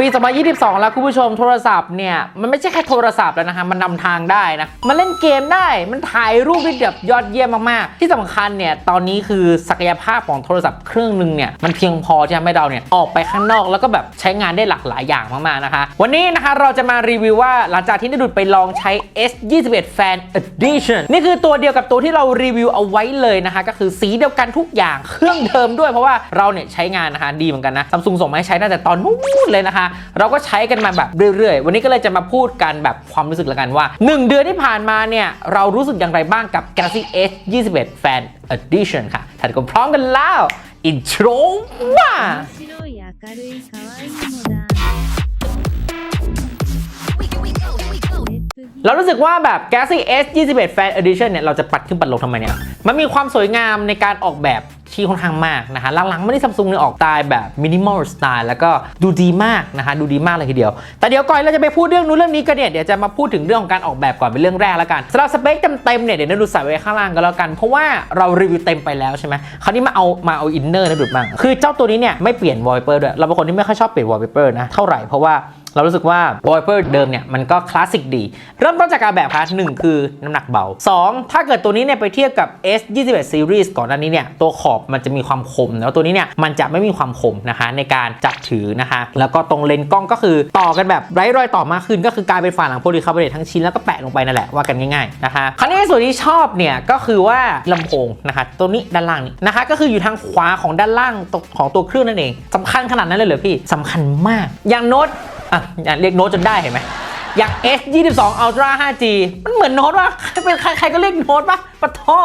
ปี 2022 แล้วคุณผู้ชมโทรศัพท์เนี่ย มันไม่ใช่แค่โทรศัพท์แล้วนะคะ มันนำทางได้นะ มันเล่นเกมได้ มันถ่ายรูปได้แบบยอดเยี่ยมมากๆ ที่สำคัญเนี่ย ตอนนี้คือศักยภาพของโทรศัพท์เครื่องหนึ่งเนี่ย มันเพียงพอที่ทำให้เราเนี่ยออกไปข้างนอกแล้วก็แบบใช้งานได้หลากหลายอย่างมากๆนะคะ วันนี้นะคะเราจะมารีวิวว่าหลังจากที่ได้ดุดไปลองใช้ S21 Fan Edition นี่คือตัวเดียวกับตัวที่เรารีวิวเอาไว้เลยนะคะ ก็คือสีเดียวกันทุกอย่างเครื่องเดิมด้วยเพราะว่าเราเนี่ยใช้งานนะคะดีเหมือนกันนะซัมซุงส่งมาให้ใช้ตั้งแต่ตอนนู้นเลยนะคะ เราก็ใช้กันมาแบบเรื่อยๆ วันนี้ก็เลยจะมาพูดกันแบบความรู้สึกละกันว่า 1 เดือนที่ผ่านมาเนี่ย เรารู้สึกอย่างไรบ้างกับ Galaxy S 21 Fan Edition ค่ะถ้าทุกคนพร้อมกันแล้วอินโทรมาเรารู้สึกว่าแบบ Galaxy S 21 Fan Edition เนี่ย เราจะปัดขึ้นปัดลงทำไมเนี่ย มันมีความสวยงามในการออกแบบ ที่ค่อนข้างมากนะคะหลังๆไม่ได้ซัมซุงเนี่ยออกสไตล์แบบ minimal style แล้วก็ดูดีมากนะคะดูดีมากเลยทีเดียว แต่เดี๋ยวก่อนเราจะไปพูดเรื่องนู้นเรื่องนี้กันเนี่ยเดี๋ยวจะมาพูดถึงเรื่องของการออกแบบก่อนเป็นเรื่องแรกแล้วกันสำหรับสเปคเต็มๆเนี่ยเดี๋ยวเราดูใส่ไว้ข้างล่างกันแล้วกัน เพราะว่าเรารีวิวเต็มไปแล้วใช่ไหมคราวนี้มาเอามาเอาอินเนอร์นะดูบ้างคือเจ้าตัวนี้เนี่ยไม่เปลี่ยน wallpaper ด้วยเราเป็นคนที่ไม่ค่อยชอบเปลี่ยน wallpaper นะเท่าไหร่เพราะว่า เรารู้สึกว่า wallpaper เดิมเนี่ยมันก็คลาสสิกดี เริ่มต้นจากการแบบค่ะหนึ่งคือน้ำหนักเบา 2 ถ้าเกิดตัวนี้เนี่ยไปเทียบกับ S 21 Series ก่อนหน้านี้เนี่ยตัวขอบมันจะมีความคมแล้วตัวนี้เนี่ยมันจะไม่มีความคมนะคะในการจับถือนะคะ แล้วก็ตรงเลนส์กล้องก็คือต่อกันแบบไร้รอยต่อมากขึ้น ก็คือกลายเป็นฝาหลังโพลีคาร์บอเนตทั้งชิ้นแล้วก็แปะลงไปนั่นแหละว่ากันง่ายๆนะคะคราวนี้ส่วนที่ชอบเนี่ยก็คือว่าลำโพงนะคะตัวนี้ด้านล่างนี่นะคะก็คืออยู่ทางขวาของด้านล่างของตัวเครื่องนั่นเองสำคัญขนาดนั้นเลยเหรอพี่สำคัญมากอย่างโน้ต อะอย่าเรียกโน้ตจนได้เห็นไหมอย่าง S 22 Ultra 5G มันเหมือนโน้ตวะเป็นใครใครก็เรียกโน้ตปะปะท่อ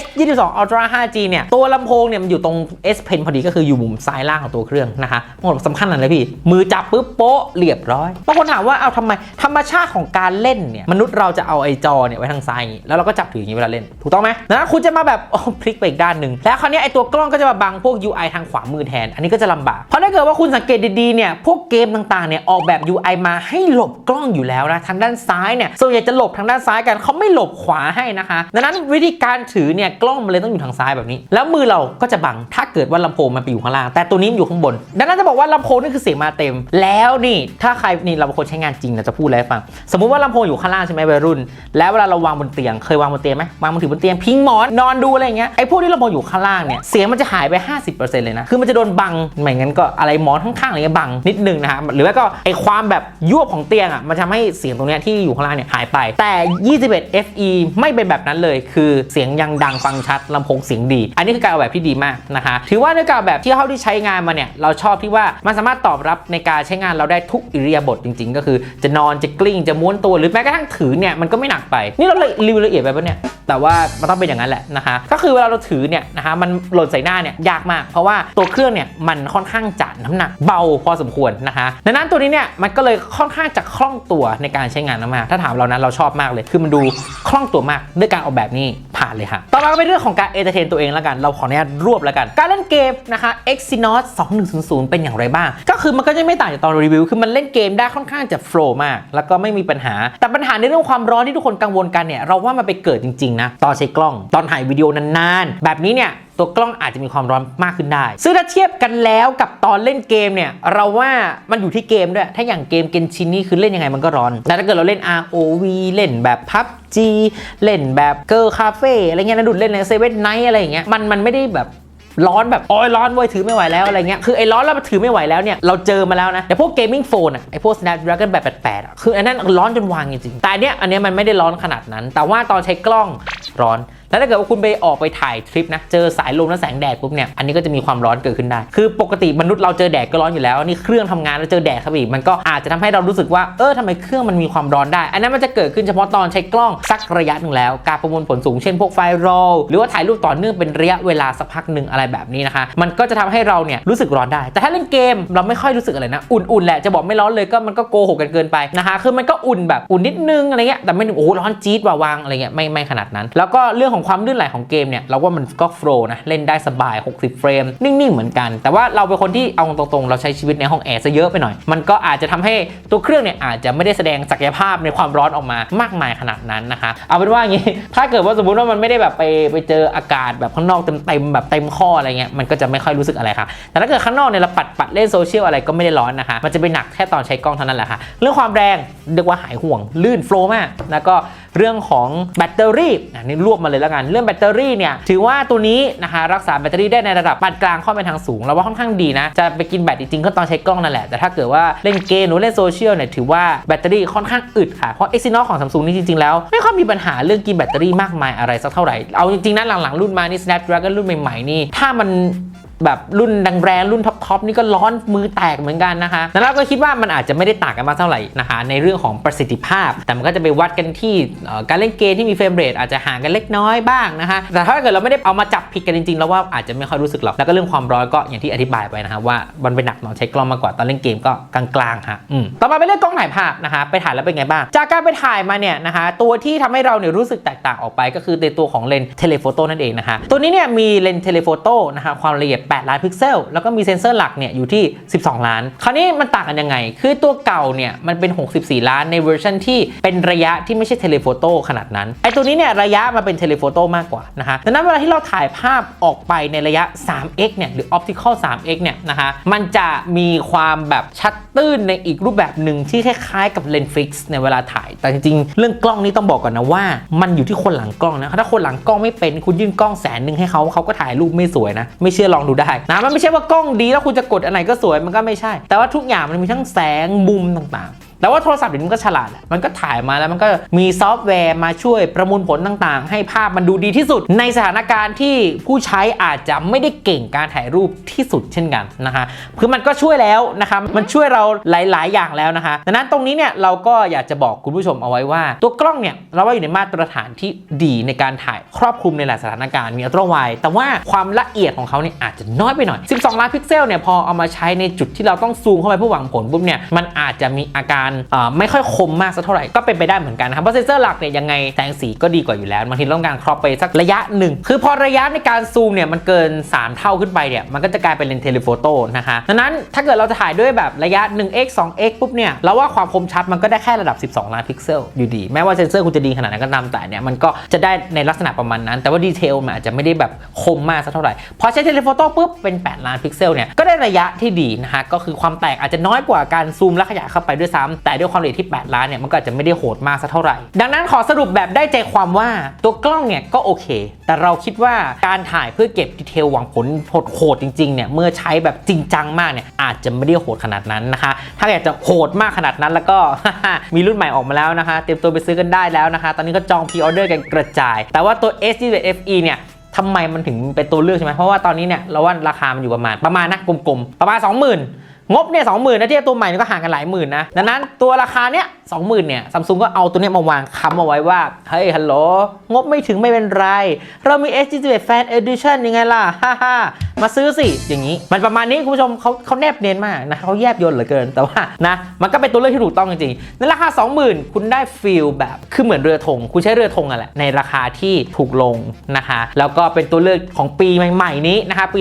S 22 Ultra 5G เนี่ยตัวลำโพงเนี่ยมันอยู่ตรง S Pen พอดีก็คืออยู่มุมซ้ายล่างของตัวเครื่องนะคะโอ้สำคัญอะไรพี่ มือจับปุ๊บโป๊ะเรียบร้อยบางคนถามว่าเอาทำไมธรรมชาติของการเล่นเนี่ยมนุษย์เราจะเอาไอ้จอเนี่ยไว้ทางซ้ายอย่างนี้แล้วเราก็จับถืออย่างนี้เวลาเล่นถูกต้องไหมนะคุณจะมาแบบพลิกไปอีกด้านหนึ่งแล้วคราวนี้ไอ้ตัวกล้องก็จะมาบังพวก UI ทางขวามือแทน อันนี้ก็จะลำบากเพราะถ้าเกิดว่าคุณสังเกตดีๆเนี่ยพวกเกมต่างๆเนี่ยออกแบบ UI มาให้หลบกล้องอยู่แล้วนะทางด้านซ้ายเนี่ยส่วนใหญ่จะหลบทางด้านซ้ายกันเขาไม่หลบขวาให้นะคะ ดังนั้นวิธีการถือเนี่ยกล้องมันเลยต้องอยู่ทางซ้ายแบบนี้ แล้วมือเราก็จะบังถ้าเกิดว่าลำโพงมันไปอยู่ข้างล่าง แต่ตัวนี้มันอยู่ข้างบน ดังนั้นจะบอกว่าลำโพงนี่คือเสียงมาเต็ม แล้วนี่ถ้าใครนี่เราเป็นคนใช้งานจริงนะจะพูดอะไรฟังสมมุติว่าลำโพงอยู่ข้างล่างใช่ไหมวัยรุ่น แล้วเวลาเราวางบนเตียงเคยวางบนเตียงไหมวางมือถือบนเตียงพิงหมอนนอนดูอะไรเงี้ยไอ้พวกที่ลำโพงอยู่ข้างล่างเนี่ยเสียงมันจะหายไป 50%เลยนะคือมันจะโดนบังไม่งั้นก็อะไรหมอนข้างๆอะไรเงี้ยบังนิดนึงนะฮะหรือว่าก็ไอ้ความแบบยั่วของเตียงอะมันทำให้เสียงตรงเนี้ยที่อยู่ข้างล่างเนี่ยหายไป แต่ 21 FE ไม่เป็นแบบนั้นเลยคือเสียงยังดังฟังชัดลำโพงเสียงดี อันนี้คือการออกแบบที่ดีมากนะคะถือว่าในการออกแบบที่เท่าที่ใช้งานมาเนี่ยเราชอบที่ว่ามันสามารถตอบรับในการใช้งานเราได้ทุกอิริยาบถจริง ๆ ก็คือจะนอนจะกลิ้งจะม้วนตัวหรือแม้กระทั่งถือเนี่ยมันก็ไม่หนักไป นี่เรารีวิวละเอียดไปปะเนี่ยแต่ว่ามันต้องเป็นอย่างนั้นแหละนะคะก็คือเวลาเราถือเนี่ยนะคะมันหล่นใส่หน้าเนี่ยยากมาก เพราะว่าตัวเครื่องเนี่ยมันค่อนข้างจะน้ำหนักเบาพอสมควรนะคะดังนั้นตัวนี้เนี่ยมันก็เลยค่อนข้างจะคล่องตัวในการใช้งานมากถ้าถามเรานะเราชอบมากเลย คือมันดูคล่องตัวมากด้วยการออกแบบนี้ผ่านเลยค่ะต่อมาก็เป็นเรื่องของการเอนเตอร์เทนตัวเองแล้วกัน เราขออนุญาตรวบแล้วกัน การเล่นเกมนะคะ Exynos 2100 เป็นอย่างไรบ้าง ก็คือมันก็จะไม่ต่างจากตอนรีวิว คือมันเล่นเกมได้ค่อนข้างจะโฟล์มาก แล้วก็ไม่มีปัญหา แต่ปัญหาในเรื่องความร้อนที่ทุกคนกังวลกันเนี่ย เราว่ามันไปเกิดจริงๆนะ ตอนใช้กล้อง ตอนถ่ายวิดีโอนานๆ แบบนี้เนี่ย ตัวกล้องอาจจะมีความร้อนมากขึ้นได้ ซึ่งถ้าเทียบกันแล้วกับตอนเล่นเกมเนี่ยเราว่ามันอยู่ที่เกมด้วย ถ้าอย่างเกมเกนชินนี่คือเล่นยังไงมันก็ร้อนแต่ถ้าเกิดเราเล่น ROV เล่นแบบ PUBG เล่นแบบเกิร์ลคาเฟ่อะไรเงี้ยนะดุดเล่นในเซเว่นไนท์อะไรอย่างเงี้ยมันมันไม่ได้แบบร้อนแบบโอ้ยร้อนเว้ยถือไม่ไหวแล้วอะไรเงี้ยคือไอ้ร้อนแล้วมันถือไม่ไหวแล้วเนี่ยเราเจอมาแล้วนะแต่พวกเกมมิ่งโฟนอะไอ้พวก Snapdragon แบบ88อะคืออันนั้นร้อนจนวางจริงๆแต่อันเนี้ยอันเนี้ยมันไม่ได้ร้อนขนาดนั้น แต่ว่าตอนใช้กล้องร้อน แล้วถ้าเกิดว่าคุณไปออกไปถ่ายทริปนะ เจอสายลมและแสงแดดปุ๊บเนี่ย อันนี้ก็จะมีความร้อนเกิดขึ้นได้ คือปกติมนุษย์เราเจอแดดก็ร้อนอยู่แล้ว นี่เครื่องทำงานแล้วเจอแดดครับอีก มันก็อาจจะทำให้เรารู้สึกว่า เออทำไมเครื่องมันมีความร้อนได้ อันนั้นมันจะเกิดขึ้นเฉพาะตอนใช้กล้องสักระยะหนึ่งแล้ว การประมวลผลสูงเช่นพวกไฟล์โรลหรือว่าถ่ายรูปต่อเนื่องเป็นระยะเวลาสักพักหนึ่งอะไรแบบนี้นะคะ มันก็จะทำให้เราเนี่ยรู้สึกร้อนได้ แต่ถ้าเล่นเกมเราไม่ค่อยรู้สึกอะไรนะ อุ่นๆแหละ จะบอกไม่ร้อนเลยก็มันก็โกหกกันเกินไปนะคะ คือมันก็อุ่นแบบอุ่นนิดนึงอะไรเงี้ย แต่ไม่โอ้ร้อนจี๊ดว่าวางอะไรเงี้ยไม่ไม่ขนาดนั้น แล้วก็เรื่องของความลื่นไหลของเกมเนี่ยเราว่ามันก็โฟล์นะเล่นได้สบาย 60 เฟรม นิ่งๆ เหมือนกัน แต่ว่าเราเป็นคนที่เอาตรงๆ เราใช้ชีวิตในห้องแอร์ซะเยอะไปหน่อย มันก็อาจจะทำให้ตัวเครื่องเนี่ยอาจจะไม่ได้แสดงศักยภาพในความร้อนออกมามากมายขนาดนั้นนะคะ เอาเป็นว่าอย่างนี้ถ้าเกิดว่าสมมติว่ามันไม่ได้แบบไปไปเจออากาศแบบข้างนอกเต็มๆแบบเต็มข้ออะไรเงี้ยมันก็จะไม่ค่อยรู้สึกอะไรค่ะแต่ถ้าเกิดข้างนอกเนี่ยเราปัดปัดเล่นโซเชียลอะไรก็ไม่ได้ร้อนนะคะมันจะไปหนักแค่ตอนใช้กล้องเท่านั้นแหละค่ะเรื่องความแรงเรียกว่าหายห่วงลื่นโฟล์มากแล้วก็ เรื่องของแบตเตอรี่อันนี้รวบมาเลยแล้วกัน เรื่องแบตเตอรี่เนี่ยถือว่าตัวนี้นะคะรักษาแบตเตอรี่ได้ในระดับปานกลางค่อนไปทางสูงเราว่าค่อนข้างดีนะ จะไปกินแบตจริงๆก็ตอนใช้กล้องนั่นแหละ แต่ถ้าเกิดว่าเล่นเกมหรือเล่นโซเชียลเนี่ยถือว่าแบตเตอรี่ค่อนข้างอึดค่ะ เพราะ Exynos ของ Samsung นี่จริงๆ แล้ว ไม่ค่อยมีปัญหาเรื่องกินแบตเตอรี่มากมายอะไรสักเท่าไหร่เอาจริงๆนะหลังๆรุ่นมานี่ Snapdragon รุ่นใหม่ๆนี่ถ้ามัน แบบรุ่นดังแรงรุ่นท็อปๆนี่ก็ร้อนมือแตกเหมือนกันนะคะแล้วเราก็คิดว่ามันอาจจะไม่ได้ต่างกันมากเท่าไหร่นะคะในเรื่องของประสิทธิภาพ แต่มันก็จะไปวัดกันที่การเล่นเกมที่มีเฟรมเรทอาจจะห่างกันเล็กน้อยบ้างนะคะแต่ถ้าเกิดเราไม่ได้เอามาจับผิดกันจริงๆแล้วว่าอาจจะไม่ค่อยรู้สึกหรอกแล้วก็เรื่องความร้อนก็อย่างที่อธิบายไปนะคะว่ามันเป็นหนักตอนใช้กล้องมากกว่าตอนเล่นเกมก็กลางๆค่ะต่อมาเป็นเรื่องกล้องถ่ายภาพนะคะไปถ่ายแล้วเป็นไงบ้าง จากการไปถ่ายมาเนี่ยนะคะตัวที่ทำให้เราเนี่ยรู้สึกแตกต่างออกไป ก็คือในตัวของเลนส์เทเลโฟโต้นั่นเองนะคะตัวนี้เนี่ยมีเลนส์เทเลโฟโต้นะคะความละเอียด8 ล้านพิกเซล แล้วก็มีเซ็นเซอร์หลักเนี่ยอยู่ที่ 12 ล้าน คราวนี้มันต่างกันยังไง คือตัวเก่าเนี่ยมันเป็น 64 ล้านในเวอร์ชันที่เป็นระยะที่ไม่ใช่เทเลโฟโต้ขนาดนั้น ไอตัวนี้เนี่ยระยะมาเป็นเทเลโฟโต้มากกว่านะคะดังนั้นเวลาที่เราถ่ายภาพออกไปในระยะ 3x เนี่ยหรือ optical 3x เนี่ยนะคะมันจะมีความแบบชัดตื้นในอีกรูปแบบหนึ่งที่คล้ายๆกับเลนส์ฟิกซ์ในเวลาถ่าย แต่จริงๆ เรื่องกล้องนี้ต้องบอกก่อนนะว่า มันอยู่ที่คนหลังกล้องนะ ถ้าคนหลังกล้องไม่เป็นคุณยื่นกล้องแสนหนึ่งให้เขาเขาก็ถ่ายรูปไม่สวยนะ ไม่เชื่อลองดูได้นะมันไม่ใช่ว่ากล้องดีแล้วคุณจะกดอันไหนก็สวยมันก็ไม่ใช่ แต่ว่าทุกอย่างมันมีทั้งแสงมุมต่างๆ แต่ว่าโทรศัพท์เดี๋ยวนี้มันก็ฉลาด มันก็ถ่ายมาแล้วมันก็มีซอฟต์แวร์มาช่วยประมวลผลต่างๆ ให้ภาพมันดูดีที่สุด ในสถานการณ์ที่ผู้ใช้อาจจะไม่ได้เก่งการถ่ายรูปที่สุดเช่นกันนะคะคือมันก็ช่วยแล้วนะคะมันช่วยเราหลาย ๆ อย่างแล้วนะคะดังนั้นตรงนี้เนี่ยเราก็อยากจะบอกคุณผู้ชมเอาไว้ว่า ตัวกล้องเนี่ยเราว่าอยู่ในมาตรฐานที่ดีในการถ่ายครอบคลุมในหลายสถานการณ์มีอัลตร้าไวด์แต่ว่าความละเอียดของเขาเนี่ยอาจจะน้อยไปหน่อย 12 ล้านพิกเซลเนี่ยพอเอามาใช้ในจุดที่เราต้องซูมเข้าไปเพื่อหวังผลปุ๊บเนี่ยมันอาจจะมีอาการเอ่อไม่ค่อยคมมากสักเท่าไหร่ก็เป็นไปได้เหมือนกันนะครับเพราะเซนเซอร์หลักเนี่ยยังไงแสงสีก็ดีกว่าอยู่แล้วบางทีเราต้องการครอปไปสักระยะหนึ่งคือพอระยะในการซูมเนี่ยมันเกิน 3 เท่าขึ้นไปเนี่ยมันก็จะกลายเป็นเลนส์เทเลโฟโต้นะคะดังนั้นถ้าเกิดเราจะถ่ายด้วยแบบระยะ 1x 2x ปุ๊บเนี่ยเราว่าความคมชัดมันก็ได้แค่ระดับ 12 ล้านพิกเซลอยู่ดี แม้ว่าเซนเซอร์คุณจะดีขนาดนั้นก็ตามแต่เนี่ยมันก็จะได้ในลักษณะประมาณนั้น แต่ว่าดีเทลมันอาจจะไม่ได้แบบคมมากสักเท่าไหร่พอใช้เทเลโฟโต้ปุ๊บเป็น 8 ล้านพิกเซลเนี่ยก็ได้ระยะที่ดีนะคะก็คือความแตกอาจจะน้อยกว่าการซูมและขยายเข้าไปด้วยซ้ำแต่ด้วยความละเอียดที่ 8 ล้านเนี่ยมันก็อาจจะไม่ได้โหดมากสักเท่าไหร่ ดังนั้นขอสรุปแบบได้ใจความว่าตัวกล้องเนี่ยก็โอเค แต่เราคิดว่าการถ่ายเพื่อเก็บดีเทลหวังผลโหดจริงๆเนี่ยเมื่อใช้แบบจริงจังมากเนี่ยอาจจะไม่ได้โหดขนาดนั้นนะคะ ถ้าอยากจะโหดมากขนาดนั้นแล้วก็มีรุ่นใหม่ออกมาแล้วนะคะ เตรียมตัวไปซื้อกันได้แล้วนะคะ ตอนนี้ก็จองพรีออเดอร์กันกระจาย แต่ว่าตัว S21 FE เนี่ยทำไมมันถึงเป็นตัวเลือกใช่ไหมเพราะว่าตอนนี้เนี่ยเราว่าราคามันอยู่ประมาณประมาณนะกลมๆประมาณ 20,000 งบเนี่ยสองหมื่นนะที่ตัวใหม่นี่ก็ห่างกันหลายหมื่นนะดังนั้นตัวราคาเนี้ยสองหมื่นเนี่ยซัมซุงก็เอาตัวเนี้ยมาวางค้ำเอาไว้ว่า เฮ้ยฮัลโหลงบไม่ถึงไม่เป็นไร เรามี S21 Fan Edition ยังไงล่ะฮ่าฮ่า มาซื้อสิอย่างนี้ มันประมาณนี้คุณผู้ชมเขาเขาแนบเนียนมากนะเขาแยบยนเหลือเกินแต่ว่านะมันก็เป็นตัวเลือกที่ถูกต้องจริงๆในราคา 20,000 คุณได้ฟีลแบบคือเหมือนเรือธงคุณใช้เรือธงอะแหละในราคาที่ถูกลงนะคะแล้วก็เป็นตัวเลือกของปีใหม่ๆนี้นะคะปี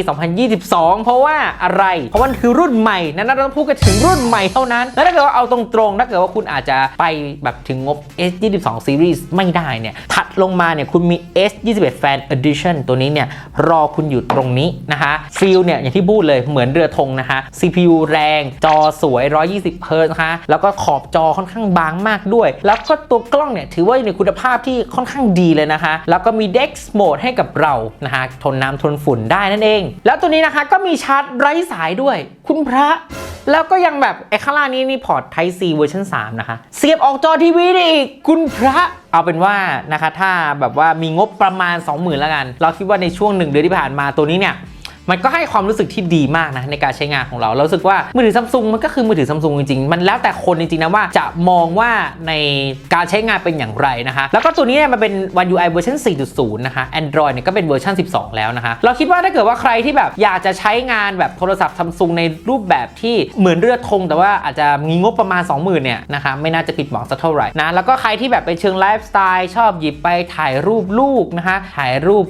2022 เพราะว่าอะไร เพราะมันคือรุ่นใหม่นั้นเราต้องพูดกันถึงรุ่นใหม่เท่านั้น แล้วถ้าเกิดว่าเอาตรงๆถ้าเกิดว่าคุณอาจจะไปแบบถึงงบ S22 Series ไม่ได้เนี่ยถัดลงมาเนี่ยคุณมี S21 Fan Edition ตัวนี้เนี่ยรอคุณอยู่ตรงนี้นะคะฟีลเนี่ยอย่างที่พูดเลยเหมือนเรือธงนะคะ CPU แรง จอสวย 120 เฮิร์ตนะคะ แล้วก็ขอบจอค่อนข้างบางมากด้วย แล้วก็ตัวกล้องเนี่ยถือว่าอยู่ในคุณภาพที่ค่อนข้างดีเลยนะคะ แล้วก็มี Dex Mode ให้กับเรานะคะทนน้ำทนฝุ่นได้นั่นเอง แล้วตัวนี้นะคะก็มีชาร์จไร้สายด้วย คุณพระแล้วก็ยังแบบไอ้ข้างล่างนี้นี่พอร์ต Type C เวอร์ชัน3นะคะ เสียบออกจอทีวีได้อีก คุณพระเอาเป็นว่านะคะถ้าแบบว่ามีงบประมาณ 20,000แล้วกัน เราคิดว่าในช่วงหนึ่งเดือนที่ผ่านมาตัวนี้เนี่ย มันก็ให้ความรู้สึกที่ดีมากนะในการใช้งานของเรา เรารู้สึกว่ามือถือซัมซุงมันก็คือมือถือซัมซุงจริงๆ มันแล้วแต่คนจริงๆนะว่าจะมองว่าในการใช้งานเป็นอย่างไรนะคะแล้วก็ตัวนี้เนี่ยมันเป็น One UI เวอร์ชัน4.0 นะคะ Android เนี่ยก็เป็นเวอร์ชัน12 แล้วนะคะ เราคิดว่าถ้าเกิดว่าใครที่แบบอยากจะใช้งานแบบโทรศัพท์ซัมซุงในรูปแบบที่เหมือนเรือธงแต่ว่าอาจจะมีงบประมาณ 20,000เนี่ยนะคะไม่น่าจะผิดหวังสักเท่าไหร่นะแล้วก็ใครที่แบบเป็นเชิงไลฟ์สไตล์ชอบหยิบไปถ่ายรูปลูกนะคะถ่ายรูป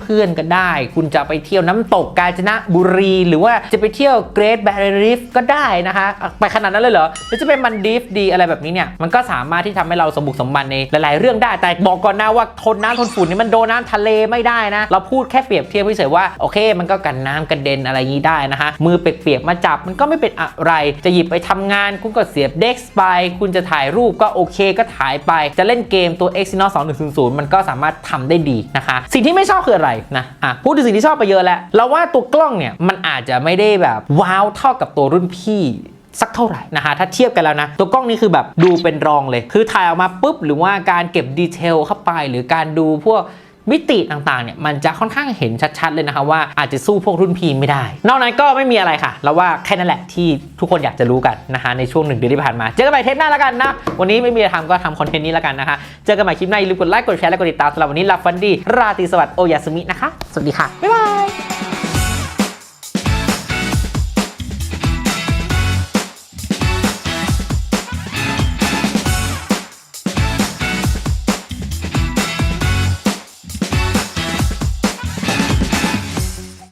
เพื่อนๆก็ได้ คุณจะไปเที่ยวน้ำตกกาญจนบุรี หรือว่าจะไปเที่ยวเกร t แบร e r Reef ก็ได้นะคะ ไปขนาดนั้นเลยเหรอหรือจะเป็นมันดีฟดีอะไรแบบนี้เนี่ยมันก็สามารถที่ทำให้เราสมบุกสมบันในหลายๆ เรื่องได้แต่บอกก่อนนะว่าทนน้ำทนฝุ่นนี่มันโดนน้ำทะเลไม่ได้นะ เราพูดแค่เปรียบเทียบเฉยๆว่าโอเค มันก็กันน้ำกันเด็นอะไรงนี้ได้นะคะมือเปียกๆมาจับมันก็ไม่เป็นอะไรจะหยิบไปทำงาน คุณก็เสียบเด็กไป คุณจะถ่ายรูปก็โอเคก็ถ่ายไป จะเล่นเกมตัว Exynos 2100 มันก็สามารถทำได้ดีนะคะ สิ่งที่ไม่ชอบคืออะไรนะอะพูดถึงสิ่งที่ชอบไปเยอะแล้วเราว่าาตัวกล้องเนี่ยมันอาจจะไม่ได้แบบว้าวเท่ากับตัวรุ่นพี่สักเท่าไหร่นะคะถ้าเทียบกันแล้วนะ ตัวกล้องนี้คือแบบดูเป็นรองเลย คือถ่ายออกมาปุ๊บ หรือว่าการเก็บดีเทลเข้าไป หรือการดูพวกมิติต่างๆเนี่ยมันจะค่อนข้างเห็นชัดๆเลยนะคะว่าอาจจะสู้พวกรุ่นพีไม่ได้ นอกนั้นก็ไม่มีอะไรค่ะแล้วว่าแค่นั้นแหละที่ทุกคนอยากจะรู้กันนะคะในช่วงหนึ่งเดือนที่ผ่านมา เจอกันใหม่เทปหน้าแล้วกันนะ วันนี้ไม่มีอะไรทำก็ทำคอนเทนต์นี้แล้วกันนะคะเจอกันใหม่คลิปหน้าอย่าลืมกดไลค์กดแชร์และกดติดตามสำหรับวันนี้ลาฟันดี้ราตรีสวัสดิ์โอยาสมินะคะสวัสดีค่ะบ๊ายบาย